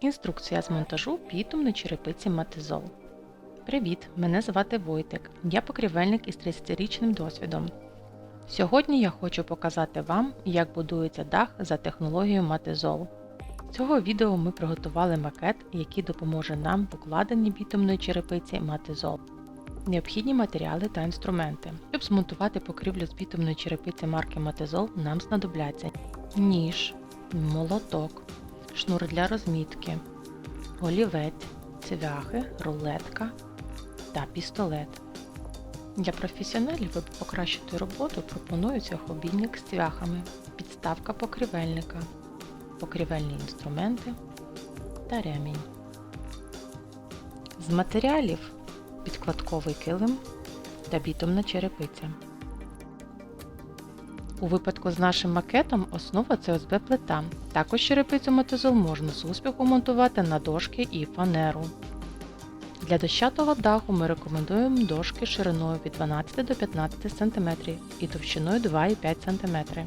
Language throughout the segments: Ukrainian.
Інструкція з монтажу бітумної черепиці Матизол. Привіт! Мене звати Войтик. Я покрівельник із 30-річним досвідом. Сьогодні я хочу показати вам, як будується дах за технологією Матизол. Цього відео ми приготували макет, який допоможе нам в укладенні бітумної черепиці Матизол. Необхідні матеріали та інструменти. Щоб змонтувати покрівлю з бітумної черепиці марки Матизол, нам знадобляться ніж, молоток, шнур для розмітки, олівець, цвяхи, рулетка та пістолет. Для професіоналів, аби покращити роботу, пропонується хобійник з цвяхами, підставка покрівельника, покрівельні інструменти та ремінь. З матеріалів підкладковий килим та бітумна черепиця. У випадку з нашим макетом основа це ОСБ плита. Також черепицю мотизол можна з успіхом монтувати на дошки і фанеру. Для дощатого даху ми рекомендуємо дошки шириною від 12 до 15 см і товщиною 2,5 см.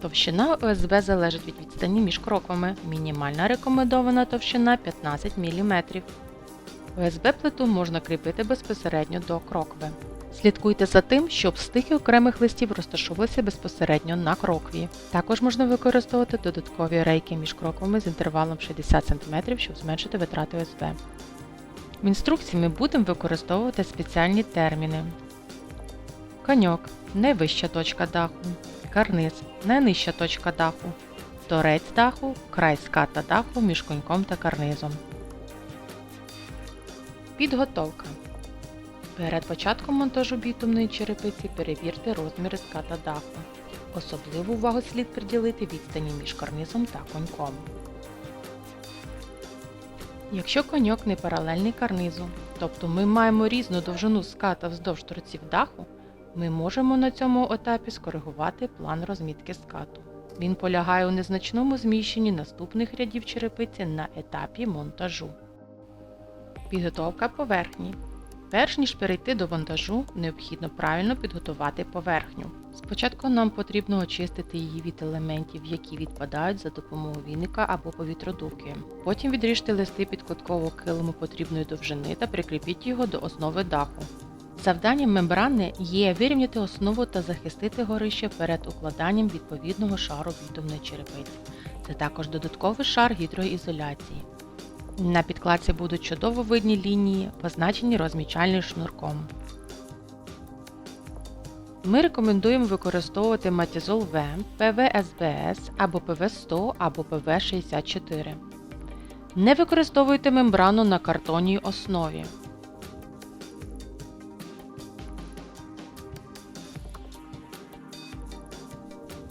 Товщина ОСБ залежить від відстані між кроквами. Мінімальна рекомендована товщина 15 мм. ОСБ плиту можна кріпити безпосередньо до крокви. Слідкуйте за тим, щоб стики окремих листів розташовувалися безпосередньо на крокві. Також можна використовувати додаткові рейки між кроквами з інтервалом 60 см, щоб зменшити витрати ОСБ. В інструкції ми будемо використовувати спеціальні терміни. Коньок найвища точка даху, карниз найнижча точка даху, торець даху, край ската даху між коньком та карнизом. Підготовка. Перед початком монтажу бітумної черепиці перевірте розміри ската даху. Особливу увагу слід приділити відстані між карнизом та коньком. Якщо коньок не паралельний карнизу, тобто ми маємо різну довжину ската вздовж торців даху, ми можемо на цьому етапі скоригувати план розмітки скату. Він полягає у незначному зміщенні наступних рядів черепиці на етапі монтажу. Підготовка поверхні. Перш ніж перейти до вантажу, необхідно правильно підготувати поверхню. Спочатку нам потрібно очистити її від елементів, які відпадають за допомогою віника або повітродувки. Потім відріжте листи підкладкового килиму потрібної довжини та прикріпіть його до основи даху. Завданням мембрани є вирівняти основу та захистити горище перед укладанням відповідного шару бітумної черепиці. Це також додатковий шар гідроізоляції. На підкладці будуть чудово видні лінії, позначені розмічальним шнурком. Ми рекомендуємо використовувати матізол В, ПВСБС або ПВ100 або ПВ64. Не використовуйте мембрану на картонній основі.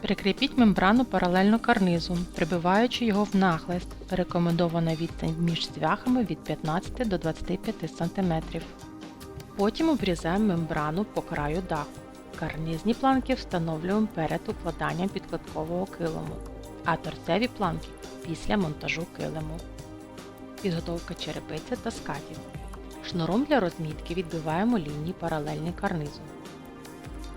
Прикріпіть мембрану паралельно карнизу, прибиваючи його в нахлист. Рекомендована відстань між цвяхами від 15 до 25 см. Потім обрізаємо мембрану по краю даху. Карнизні планки встановлюємо перед укладанням підкладкового килиму, а торцеві планки після монтажу килиму. Підготовка черепиці та скатів. Шнуром для розмітки відбиваємо лінії паралельні карнизу.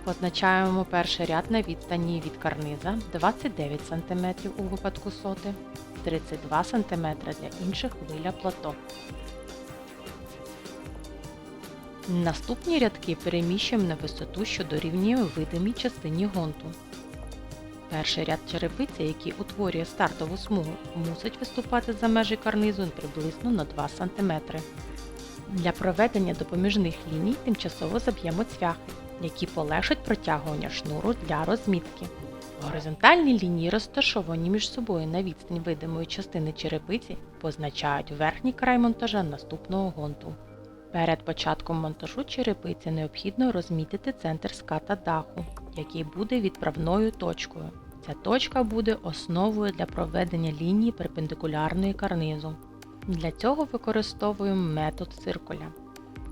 Позначаємо перший ряд на відстані від карниза 29 см у випадку соти, 32 см для інших виля плато. Наступні рядки переміщуємо на висоту, що дорівнює видимій частині гонту. Перший ряд черепиці, який утворює стартову смугу, мусить виступати за межі карнизу приблизно на 2 см. Для проведення допоміжних ліній тимчасово заб'ємо цвяхи які полегшать протягування шнуру для розмітки. Горизонтальні лінії, розташовані між собою на відстань видимої частини черепиці, позначають верхній край монтажа наступного гонту. Перед початком монтажу черепиці необхідно розмітити центр ската даху, який буде відправною точкою. Ця точка буде основою для проведення лінії перпендикулярної карнизу. Для цього використовуємо метод циркуля.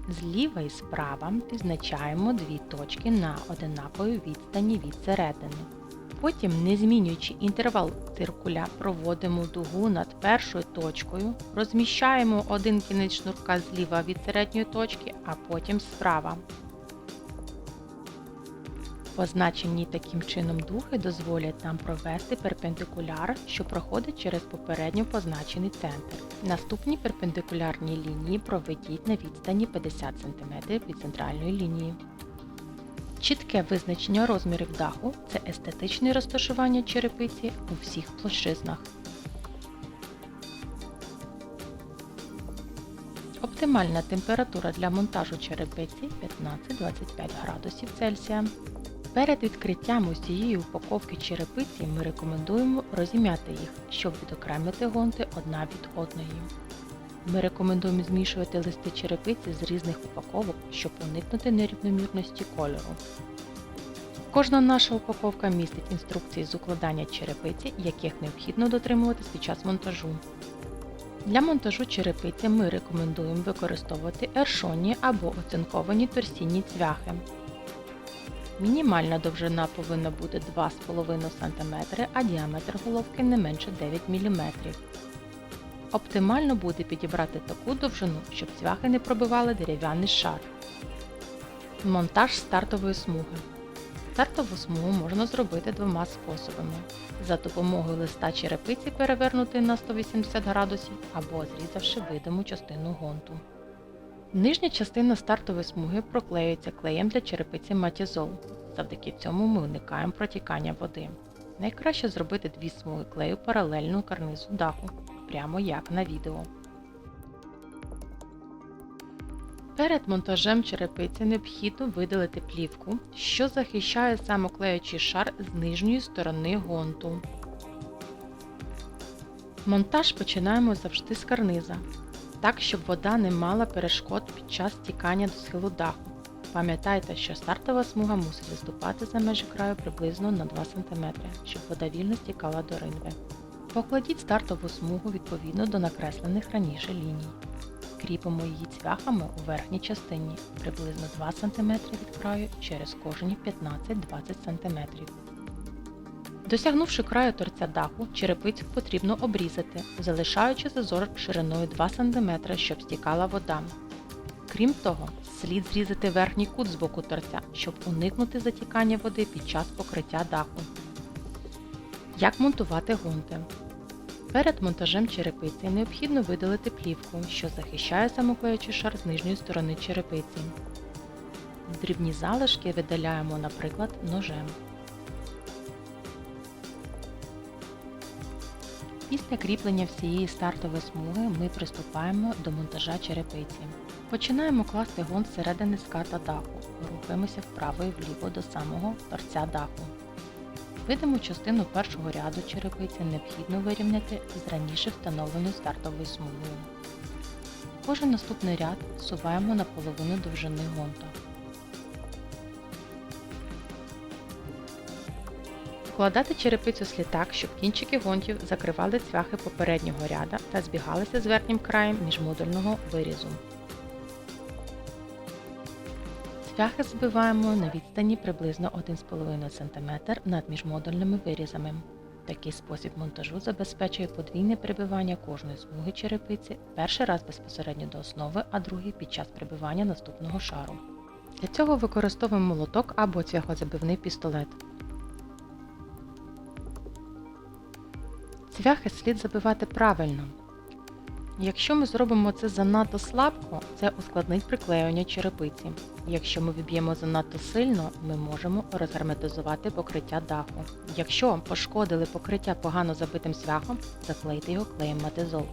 Зліва і справа відзначаємо дві точки на одинаковій відстані від середини. Потім, не змінюючи інтервал циркуля, проводимо дугу над першою точкою, розміщаємо один кінець шнурка зліва від середньої точки, а потім справа. Позначені таким чином духи дозволять нам провести перпендикуляр, що проходить через попередньо позначений центр. Наступні перпендикулярні лінії проведіть на відстані 50 см від центральної лінії. Чітке визначення розмірів даху це естетичне розташування черепиці у всіх площизнах. Оптимальна температура для монтажу черепиці 15-25 градусів Цельсія. Перед відкриттям усієї упаковки черепиці ми рекомендуємо розім'яти їх, щоб відокремити гонти одна від одної. Ми рекомендуємо змішувати листи черепиці з різних упаковок, щоб уникнути нерівномірності кольору. Кожна наша упаковка містить інструкції з укладання черепиці, яких необхідно дотримуватись під час монтажу. Для монтажу черепиці ми рекомендуємо використовувати ершонні або оцинковані торсійні цвяхи. Мінімальна довжина повинна бути 2,5 см, а діаметр головки не менше 9 мм. Оптимально буде підібрати таку довжину, щоб цвяхи не пробивали дерев'яний шар. Монтаж стартової смуги. Стартову смугу можна зробити двома способами: за допомогою листа черепиці перевернути на 180 градусів або зрізавши видиму частину гонту. Нижня частина стартової смуги проклеюється клеєм для черепиці матізол. Завдяки цьому ми уникаємо протікання води. Найкраще зробити дві смуги клею паралельно карнизу даху, прямо як на відео. Перед монтажем черепиці необхідно видалити плівку, що захищає самоклеючий шар з нижньої сторони гонту. Монтаж починаємо завжди з карниза, так щоб вода не мала перешкод під час стікання до схилу даху. Пам'ятайте, що стартова смуга мусить виступати за межі краю приблизно на 2 см, щоб вода вільно стікала до ринви. Покладіть стартову смугу відповідно до накреслених раніше ліній. Кріпимо її цвяхами у верхній частині приблизно 2 см від краю через кожні 15-20 см. Досягнувши краю торця даху, черепицю потрібно обрізати, залишаючи зазор шириною 2 см, щоб стікала вода. Крім того, слід зрізати верхній кут з боку торця, щоб уникнути затікання води під час покриття даху. Як монтувати гунти? Перед монтажем черепиці необхідно видалити плівку, що захищає самоклеючий шар з нижньої сторони черепиці. Дрібні залишки видаляємо, наприклад, ножем. Після кріплення всієї стартової смуги ми приступаємо до монтажа черепиці. Починаємо класти гон зсередини ската даху, рухаємося вправо і вліво до самого торця даху. Видиму частину першого ряду черепиці необхідно вирівняти з раніше встановленою стартовою смугою. Кожен наступний ряд суваємо на половину довжини гонта. Вкладати черепицю слід так, щоб кінчики гонтів закривали цвяхи попереднього ряда та збігалися з верхнім краєм міжмодульного вирізу. Цвяхи збиваємо на відстані приблизно 1,5 см над міжмодульними вирізами. Такий спосіб монтажу забезпечує подвійне прибивання кожної смуги черепиці перший раз безпосередньо до основи, а другий під час прибивання наступного шару. Для цього використовуємо молоток або цвяхозабивний пістолет. Цвяхи слід забивати правильно. Якщо ми зробимо це занадто слабко, це ускладнить приклеювання черепиці. Якщо ми віб'ємо занадто сильно, ми можемо розгерметизувати покриття даху. Якщо пошкодили покриття погано забитим цвяхом, заклейте його клеєм матизол.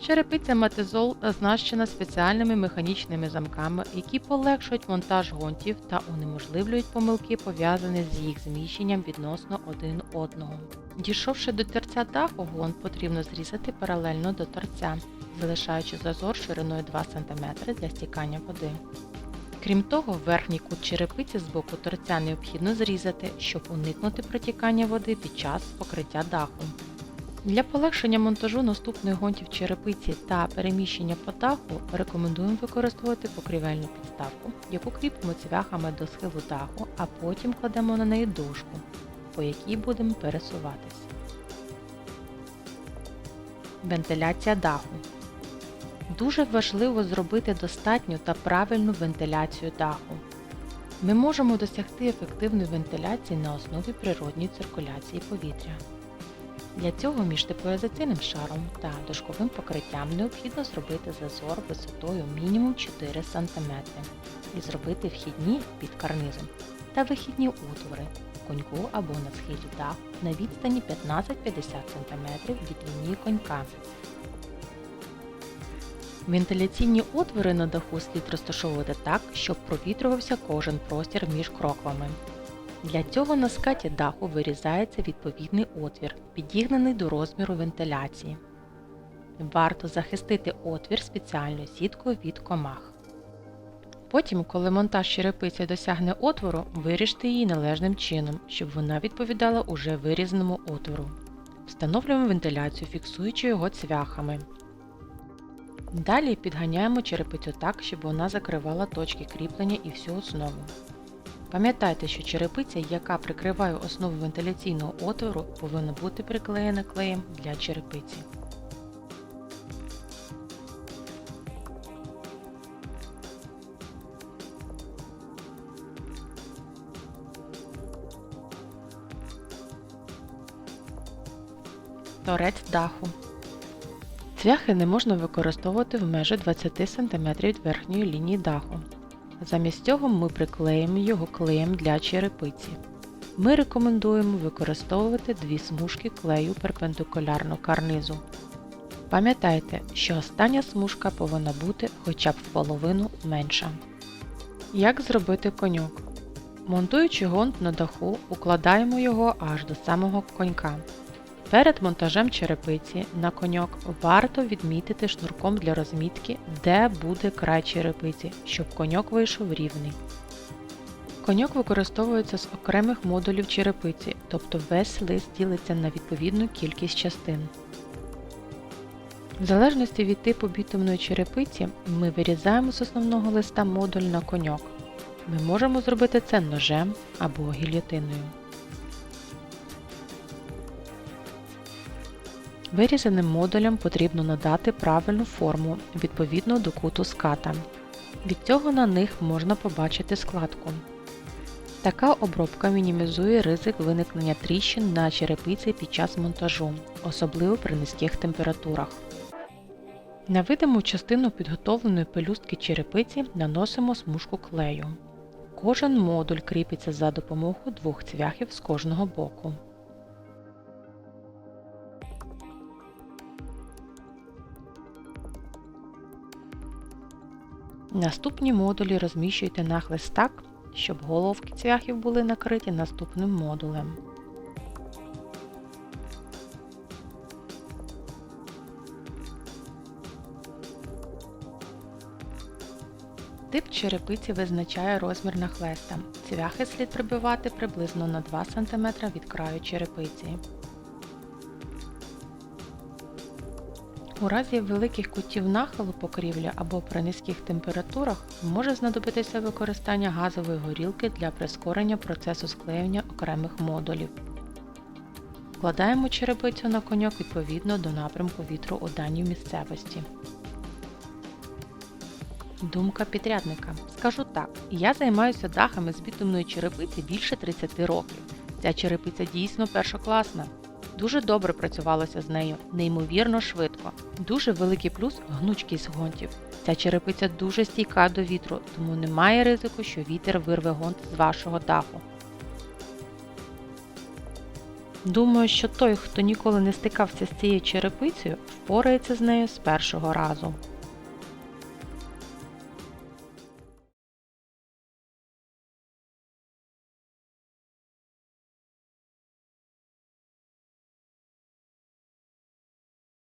Черепиця матизол оснащена спеціальними механічними замками, які полегшують монтаж гонтів та унеможливлюють помилки, пов'язані з їх зміщенням відносно один одного. Дійшовши до торця даху, гонт потрібно зрізати паралельно до торця, залишаючи зазор шириною 2 см для стікання води. Крім того, верхній кут черепиці з боку торця необхідно зрізати, щоб уникнути протікання води під час покриття даху. Для полегшення монтажу наступних гонтів черепиці та переміщення по даху рекомендуємо використовувати покрівельну підставку, яку кріпимо цвяхами до схилу даху, а потім кладемо на неї дошку, по якій будемо пересуватись. Вентиляція даху. Дуже важливо зробити достатню та правильну вентиляцію даху. Ми можемо досягти ефективної вентиляції на основі природньої циркуляції повітря. Для цього між теплоізоляційним шаром та дошковим покриттям необхідно зробити зазор висотою мінімум 4 см і зробити вхідні під карнизом та вихідні отвори в коньку або на схилі даху на відстані 15-50 см від лінії конька. Вентиляційні отвори на даху слід розташовувати так, щоб провітрювався кожен простір між кроквами. Для цього на скаті даху вирізається відповідний отвір, підігнаний до розміру вентиляції. Варто захистити отвір спеціальною сіткою від комах. Потім, коли монтаж черепиці досягне отвору, виріжте її належним чином, щоб вона відповідала уже вирізаному отвору. Встановлюємо вентиляцію, фіксуючи його цвяхами. Далі підганяємо черепицю так, щоб вона закривала точки кріплення і всю основу. Пам'ятайте, що черепиця, яка прикриває основу вентиляційного отвору, повинна бути приклеєна клеєм для черепиці. Торець даху. Цвяхи не можна використовувати в межі 20 см від верхньої лінії даху. Замість цього ми приклеїмо його клеєм для черепиці. Ми рекомендуємо використовувати дві смужки клею перпендикулярно карнизу. Пам'ятайте, що остання смужка повинна бути хоча б в половину менша. Як зробити коньок? Монтуючи гонт на даху, укладаємо його аж до самого конька. Перед монтажем черепиці на коньок варто відмітити шнурком для розмітки, де буде край черепиці, щоб коньок вийшов рівний. Коньок використовується з окремих модулів черепиці, тобто весь лист ділиться на відповідну кількість частин. В залежності від типу бітумної черепиці ми вирізаємо з основного листа модуль на коньок. Ми можемо зробити це ножем або гільйотиною. Вирізаним модулям потрібно надати правильну форму відповідно до куту ската. Від цього на них можна побачити складку. Така обробка мінімізує ризик виникнення тріщин на черепиці під час монтажу, особливо при низьких температурах. На видиму частину підготовленої пелюстки черепиці наносимо смужку клею. Кожен модуль кріпиться за допомогою двох цвяхів з кожного боку. Наступні модулі розміщуйте нахлист так, щоб головки цвяхів були накриті наступним модулем. Тип черепиці визначає розмір нахлеста. Цвяхи слід прибивати приблизно на 2 см від краю черепиці. У разі великих кутів нахилу покрівлі або при низьких температурах може знадобитися використання газової горілки для прискорення процесу склеювання окремих модулів. Вкладаємо черепицю на коньок відповідно до напрямку вітру у даній місцевості. Думка підрядника. Скажу так, я займаюся дахами з бітумної черепиці більше 30 років. Ця черепиця дійсно першокласна. Дуже добре працювалося з нею, неймовірно швидко. Дуже великий плюс гнучкість гонтів. Ця черепиця дуже стійка до вітру, тому немає ризику, що вітер вирве гонт з вашого даху. Думаю, що той, хто ніколи не стикався з цією черепицею, впорається з нею з першого разу.